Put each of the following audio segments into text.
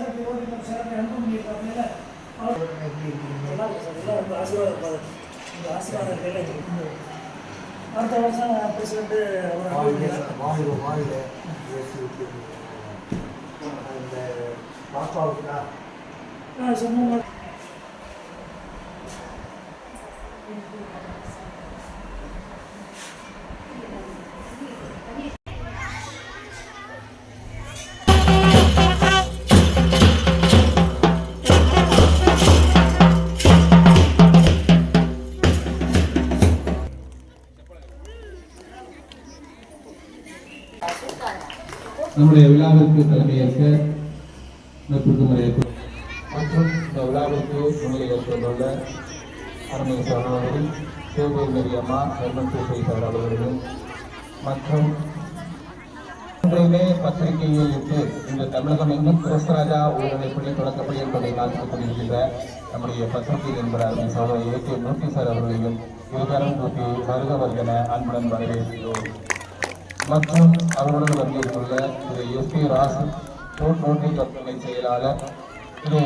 சிறப்பு ஓடினர் சிறப்பு சார் எல்லாம் உங்கள் ஆசீர்வாதம் உங்கள் ஆசீர்வாதம் வேலை அடுத்த வருஷம் வாழ்க வாழ்க இயேசுவுக்கு அந்த சொன்ன நம்முடைய விழாவிற்கு தலைமையேற்க மேற்கொண்டு மற்றும் இந்த விழாவிற்கு முன்னிலை ஏற்றுள்ள அருமை சகோதரி சிவகோயில் நெறியம்மா தர்மன் பூசை சார் அவர்களும் மற்றும் இன்றையுமே பத்திரிகையில் இருந்து இந்த தமிழகம் இன்னும் கிறிஸ்தராஜா உயர்நிலைப்பள்ளி தொடக்கப்பள்ளி என்பதை நடத்திக் கொண்டிருக்கின்ற நம்முடைய பத்திரிகை என்பவர் அருமை சகோதரி ஏ கே மூர்த்தி சார் அவர்களையும் இருதரம் கூட்டி வருக வருகன அன்புடன் வரவேற்கிறோம். மற்றும் அவர்களுடன் வருகின்றுள்ள திரு எஸ் பி ராசு ரோட் கற்பனை செயலாளர் திரு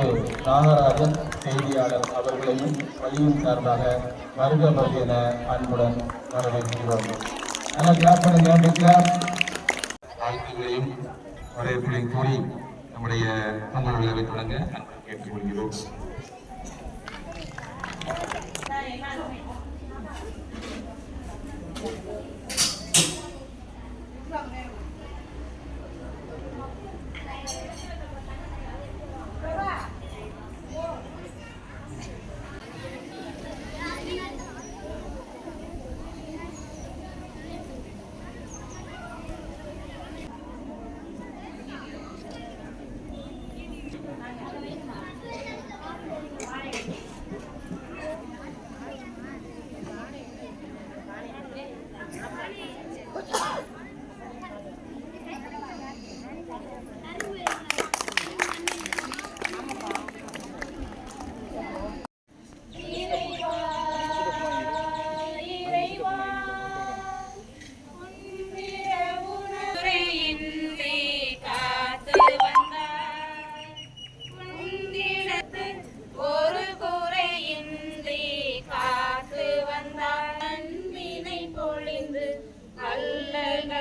நாகராஜன் செய்தியாளர் அவர்களையும் பள்ளியின் சார்பாக வருக வருக என அன்புடன் வரவேற்கிறோம் நல்லா கிளாப் பண்ணுங்க big clap. வரவேற்புகளையும் கூறி நம்முடைய பொங்கல் விழாவை தொடங்க கேட்டுக்கொள்கிறோம்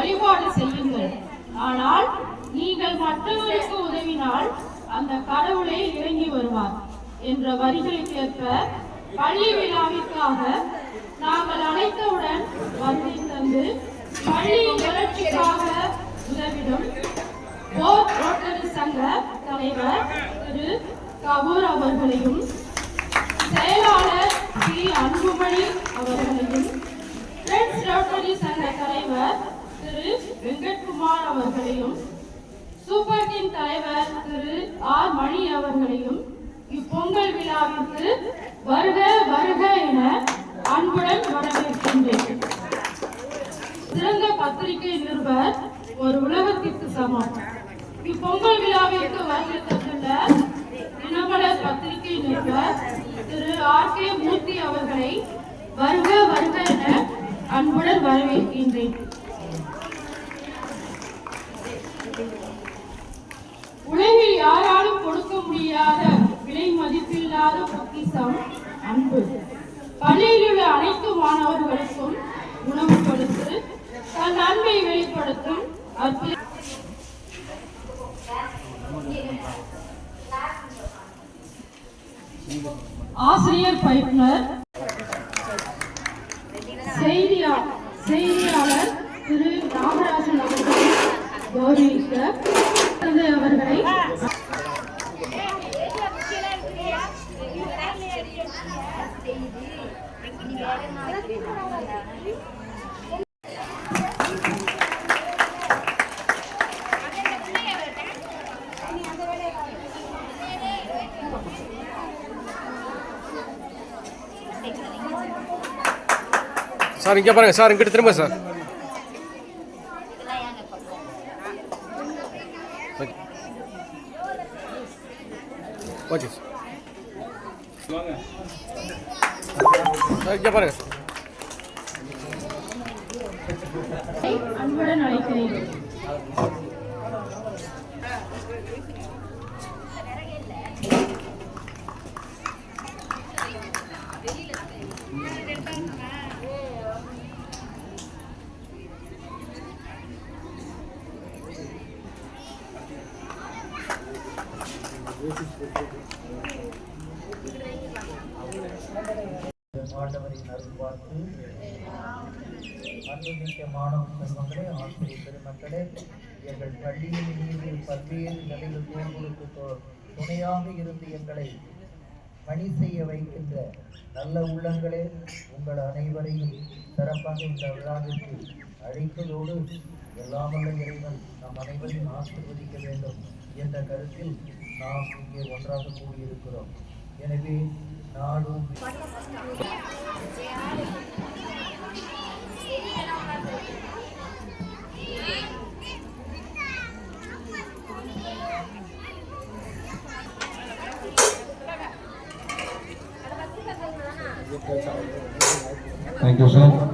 வழிபாடு செய்யுங்கள். ஆனால் நீங்கள் மற்றவருக்கு உதவினால் அந்த கடவுளே இறங்கி வருவார் என்ற வரிகளுக்கு ஏற்ப பள்ளி விழாவிற்காக நாங்கள் அழைத்தவுடன் வந்து தந்து பள்ளியின் வளர்ச்சிக்காக உதவிடும் போர் ரோட்டரி சங்க தலைவர் திரு கபூர் அவர்களையும் அன்புமணி அவர்களையும் பிரெண்ட்ஸ் ரோட்டரி சங்க தலைவர் திரு வெங்கட்குமார் அவர்களையும் சூப்பர் டீம் தலைவர் திரு ஆர் மணி அவர்களையும் இப்பொங்கல் விழாவிற்கு வருக வருக என அன்புடன் வரவேற்கின்றேன். சிறந்த பத்திரிகை நிருபர் ஒரு உலகத்திற்கு சமம். இப்பொங்கல் விழாவிற்கு வருகை தந்துள்ள தினமலர் பத்திரிகை நிருபர் திரு ஆர் கே மூர்த்தி அவர்களை வருக வருக என அன்புடன் வரவேற்கின்றேன். முடியாத விலை மதிப்பில்லாத பொக்கிசம் அன்பு. பள்ளியில் உள்ள அனைத்து மாணவர்களுக்கும் உணவு கொடுத்து தன் அன்பை வெளிப்படுத்தும் அற்புத ஆசிரியர் பயிற்றுனர் செய்தியாளர் செய்தியாளர் திரு ராமராஜன் அவர்களை கௌரவிக்க அவர்களை சார் இங்கே பாருங்க. சார் இங்கிட்டு திரும்ப சார். ஓகே. சார். இங்கே பாருங்க அன்புடன் அழைக்கிறேன் ஆண்டவரின் அருள்வாக்கு அன்புமிக்க மாணவ செல்வங்களே ஆசிரியர் பெருமக்களே எங்கள் பள்ளியின் மீது பல்வேறு நிலையில் தேர்வுகளுக்கு தொ- துணையாக இருந்து எங்களை பணி செய்ய வைக்கின்ற நல்ல உள்ளங்களே உங்கள் அனைவரையும் சிறப்பாக இந்த விழாவிற்கு அழைப்பதோடு எல்லாமல்ல இறைவன் நம் அனைவரையும் ஆசிர்வதிக்க வேண்டும் என்ற கருத்தில் நாம் இங்கே ஒன்றாக கூடியிருக்கிறோம். எனவே Thank you, sir.